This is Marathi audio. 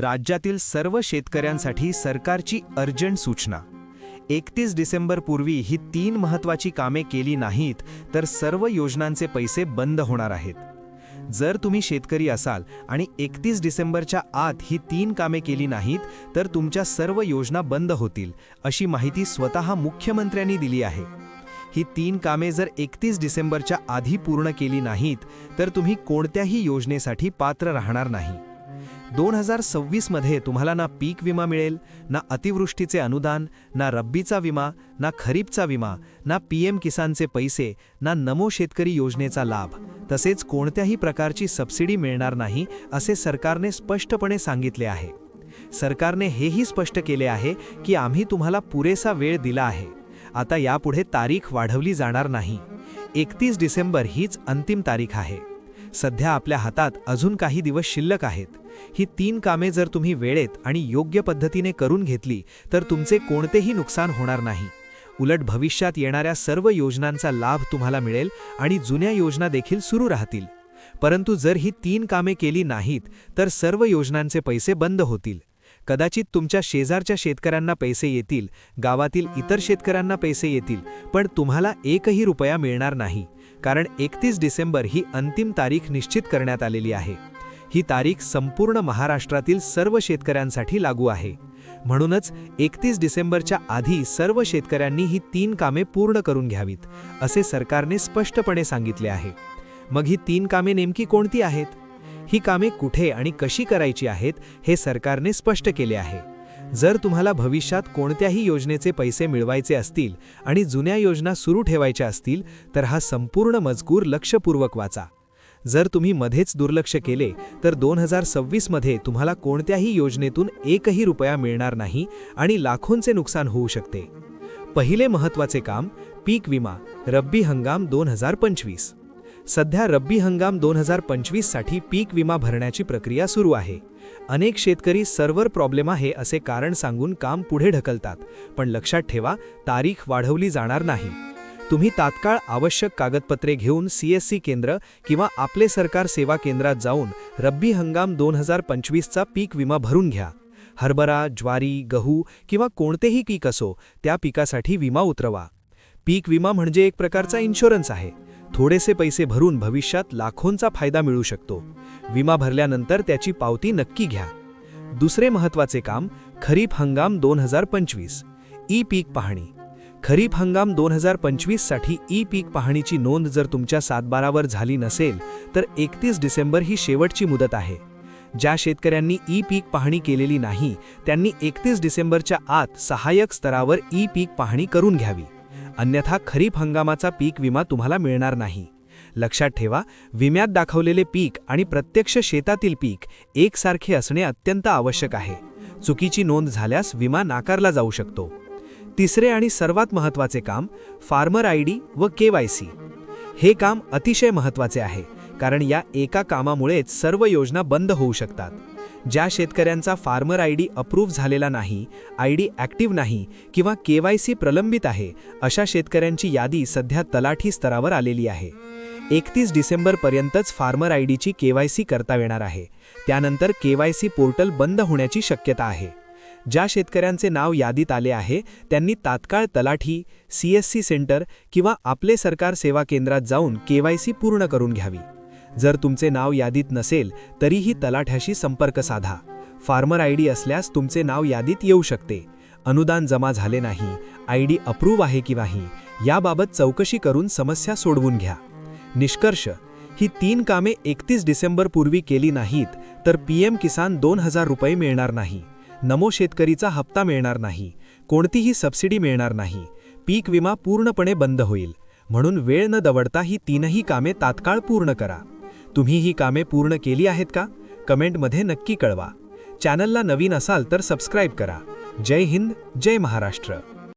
राज्यातील सर्व शेतकऱ्यांसाठी सरकारची अर्जंट सूचना. एकतीस डिसेंबर पूर्वी ही तीन महत्त्वाची कामे केली नाहीत तर सर्व योजनांचे पैसे बंद होणार आहेत. जर तुम्ही शेतकरी असाल आणि एकतीस डिसेंबरच्या आत ही तीन कामे केली नाहीत तर तुमच्या सर्व योजना बंद होतील अशी माहिती स्वतः मुख्यमंत्र्यांनी दिली आहे. ही तीन कामे जर एकतीस डिसेंबरच्या आधी पूर्ण केली नाहीत तर तुम्ही कोणत्याही योजनेसाठी पात्र राहणार नाही. दोन हजार सव्वीसमध्ये तुम्हाला ना पीक विमा मिळेल ना अतिवृष्टीचे अनुदान ना रब्बीचा विमा ना खरीपचा विमा ना पी एम किसानचे पैसे ना नमो शेतकरी योजनेचा लाभ. तसेच कोणत्याही प्रकारची सबसिडी मिळणार नाही असे सरकारने स्पष्टपणे सांगितले आहे. सरकारने हेही स्पष्ट केले आहे की आम्ही तुम्हाला पुरेसा वेळ दिला आहे. आता यापुढे तारीख वाढवली जाणार नाही. एकतीस डिसेंबर हीच अंतिम तारीख आहे. सध्या आपल्या हातात अजून काही दिवस शिल्लक आहेत. ही तीन कामे जर तुम्ही वेळेत आणि योग्य पद्धतीने करून घेतली तर तुमचे कोणतेही नुकसान होणार नाही. उलट भविष्यात येणाऱ्या सर्व योजनांचा लाभ तुम्हाला मिळेल आणि जुन्या योजना देखील सुरू राहतील. परंतु जर ही तीन कामे केली नाहीत तर सर्व योजनांचे पैसे बंद होतील. कदाचित तुमच्या शेजारच्या शेतकऱ्यांना पैसे येतील गावातील इतर शेतकऱ्यांना पैसे येतील पण तुम्हाला एकही रुपया मिळणार नाही. कारण एकतीस डिसेंबर ही अंतिम तारीख निश्चित करण्यात आलेली आहे. ही तारीख संपूर्ण महाराष्ट्रातील सर्व शेतकऱ्यांसाठी लागू आहे. म्हणूनच एकतीस डिसेंबरच्या आधी सर्व शेतकऱ्यांनी ही तीन कामे पूर्ण करून घ्यावीत असे सरकारने स्पष्टपणे सांगितले आहे. मग ही तीन कामे नेमकी कोणती आहेत? ही कामे कुठे आणि कशी करायची आहेत हे सरकारने स्पष्ट केले आहे. जर तुम्हाला भविष्यात कोणत्याही योजनेचे पैसे मिळवायचे असतील आणि जुन्या योजना सुरू ठेवायच्या असतील तर हा संपूर्ण मजकूर लक्षपूर्वक वाचा. जर तुम्ही मध्येच दुर्लक्ष केले तर दोन हजार सव्वीसमध्ये तुम्हाला कोणत्याही योजनेतून एकही रुपया मिळणार नाही आणि लाखोंचे नुकसान होऊ शकते. पहिले महत्त्वाचे काम पीक विमा रब्बी हंगाम दोन हजार पंचवीस. सध्या रब्बी हंगाम दोन हजार पंचवीससाठी पीक विमा भरण्याची प्रक्रिया सुरू आहे. अनेक शेतकरी सर्व्हर प्रॉब्लेम आहे असे कारण सांगून काम पुढे ढकलतात पण लक्षात ठेवा तारीख वाढवली जाणार नाही. तुम्ही तात्काळ आवश्यक कागदपत्रे घेऊन सीएससी केंद्र किंवा आपले सरकार सेवा केंद्रात जाऊन रब्बी हंगाम दोन हजार पंचवीसचा पीक विमा भरून घ्या. हरभरा ज्वारी गहू किंवा कोणतेही पीक असो त्या पिकासाठी विमा उतरवा. पीक विमा म्हणजे एक प्रकारचा इन्शुरन्स आहे. थोडेसे पैसे भरून भविष्यात लाखोंचा फायदा मिळू शकतो. विमा भरल्यानंतर त्याची पावती नक्की घ्या. दुसरे महत्त्वाचे काम खरीप हंगाम दोन हजार पंचवीस. ई पीक पाहणी. खरीप हंगाम दोन हजार पंचवीससाठी ई पीक पाहणीची नोंद जर तुमच्या सातबारावर झाली नसेल तर एकतीस डिसेंबर ही शेवटची मुदत आहे. ज्या शेतकऱ्यांनी ई पीक पाहणी केलेली नाही त्यांनी एकतीस डिसेंबरच्या आत सहाय्यक स्तरावर ई पीक पाहणी करून घ्यावी. अन्यथा खरीप हंगामाचा पीक विमा तुम्हाला मिळणार नाही. लक्षात ठेवा विम्यात दाखवलेले पीक आणि प्रत्यक्ष शेतातील पीक एकसारखे असणे अत्यंत आवश्यक आहे. चुकीची नोंद झाल्यास विमा नाकारला जाऊ शकतो. तिसरे आणि सर्वात महत्त्वाचे काम फार्मर आय डी व के वाय सी. हे काम अतिशय महत्त्वाचे आहे कारण या एका कामामुळेच सर्व योजना बंद होऊ शकतात. ज्या शेतकऱ्यांचा फार्मर आय डी अप्रूव्ह झालेला नाही आय डी ॲक्टिव्ह नाही किंवा के वाय सी प्रलंबित आहे अशा शेतकऱ्यांची यादी सध्या तलाठी स्तरावर आलेली आहे. एकतीस डिसेंबरपर्यंतच फार्मर आय डीची के वाय सी करता येणार आहे. त्यानंतर के वाय सी पोर्टल बंद होण्याची शक्यता आहे. ज्या शेतकऱ्यांचे नाव यादीत आले आहे त्यांनी तात्काळ तलाठी सी एस सी सेंटर किंवा आपले सरकार सेवा केंद्रात जाऊन के वाय सी पूर्ण करून घ्यावी. जर तुमचे नाव यादीत नसेल तरीही तलाठ्याशी संपर्क साधा. फार्मर आय डी असल्यास तुमचे नाव यादीत येऊ शकते. अनुदान जमा झाले नाही आय डी अप्रूव्ह आहे की नाही याबाबत चौकशी करून समस्या सोडवून घ्या. निष्कर्ष ही तीन कामे एकतीस डिसेंबरपूर्वी केली नाहीत तर पीएम किसान दोन हजार रुपये मिळणार नाही. नमो शेतकरीचा हप्ता मिळणार नाही कोणतीही सबसिडी मिळणार नाही पीक विमा पूर्णपणे बंद होईल. म्हणून वेळ न दवडता ही तीनही कामे तात्काळ पूर्ण करा. तुम्ही ही कामे पूर्ण केली आहेत का? कमेंटमध्ये नक्की कळवा. चॅनलला नवीन असाल तर सबस्क्राईब करा. जय हिंद जय महाराष्ट्र.